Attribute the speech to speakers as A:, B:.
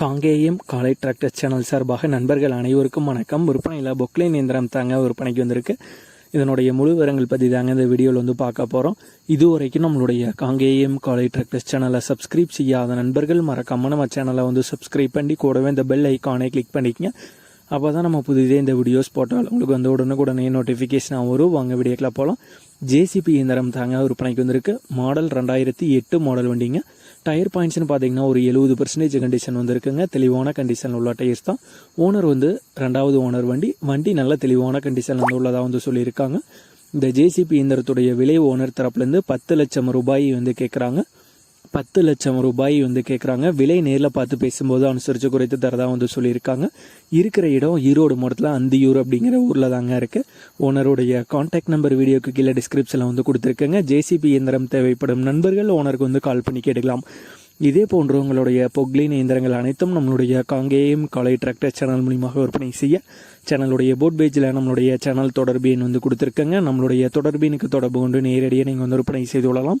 A: காங்கேயம் காலை tractor channel சார்பாக நண்பர்கள் அனைவருக்கும் வணக்கம். விற்பனையில் பொக்லைன் இயந்திரம் தாங்க விற்பனைக்கு வந்திருக்கு. இதனுடைய முழு விவரங்கள் பற்றி தாங்க இந்த வீடியோவில் வந்து பார்க்க போகிறோம் இது வரைக்கும் நம்மளுடைய காங்கேயம் காலை டிராக்டர் சேனலை சப்ஸ்கிரைப் செய்யாத நண்பர்கள் மறக்காமல் நம்ம சேனலை வந்து சப்ஸ்கிரைப் பண்ணி கூடவே இந்த பெல் ஐக்கானை கிளிக் பண்ணிக்கங்க. அப்போ தான் நம்ம புதிதே இந்த வீடியோஸ் போட்டால் உங்களுக்கு வந்து உடனுக்குடனே நோட்டிஃபிகேஷனாக வரும். வாங்க வீடியோக்கில் போகலாம் ஜேசிபி இயந்திரம் தாங்க விற்பனைக்கு வந்திருக்கு. மாடல் ரெண்டாயிரத்தி எட்டு மாடல் வண்டிங்க. டயர் பாயிண்ட்ஸ்னு பார்த்தீங்கன்னா ஒரு எழுபது பர்சன்டேஜ் கண்டிஷன் வந்துருக்குங்க. தெளிவான கண்டிஷனில் உள்ள டயர்ஸ் தான். ஓனர் வந்து ரெண்டாவது ஓனர் வண்டி வண்டி நல்ல தெளிவான கண்டிஷன் வந்து உள்ளதாக வந்து சொல்லியிருக்காங்க. இந்த ஜேசிபி இயந்திரத்துடைய விலை ஓனர் தரப்புலேருந்து பத்து லட்சம் ரூபாய் வந்து கேட்குறாங்க பத்து லட்சம் ரூபாய் வந்து கேட்குறாங்க விலை நேரில் பார்த்து பேசும்போது அனுசரித்து குறைத்து தரதாக வந்து சொல்லியிருக்காங்க. இருக்கிற இடம் ஈரோடு மாவட்டத்தில் அந்தியூர் அப்படிங்கிற ஊரில் தாங்க இருக்குது ஓனருடைய காண்டாக்ட் நம்பர் வீடியோக்கு கீழே டிஸ்கிரிப்ஷனில் வந்து கொடுத்துருக்கேங்க. ஜேசிபி இயந்திரம் தேவைப்படும் நண்பர்கள் ஓனருக்கு வந்து கால் பண்ணி கேட்டுக்கலாம். இதே போன்ற உங்களுடைய பொக்லின் இயந்திரங்கள் அனைத்தும் நம்மளுடைய காங்கேயம் காலை டிராக்டர் சேனல் மூலியமாக விற்பனை செய்ய சேனலுடைய போட் பேஜில் நம்மளுடைய சேனல் தொடர்பு எண் வந்து கொடுத்துருக்கங்க. நம்மளுடைய தொடர்பு எண்ணுக்கு தொடர்பு கொண்டு நேரடியாக நீங்கள் வந்து விற்பனை செய்து கொள்ளலாம்.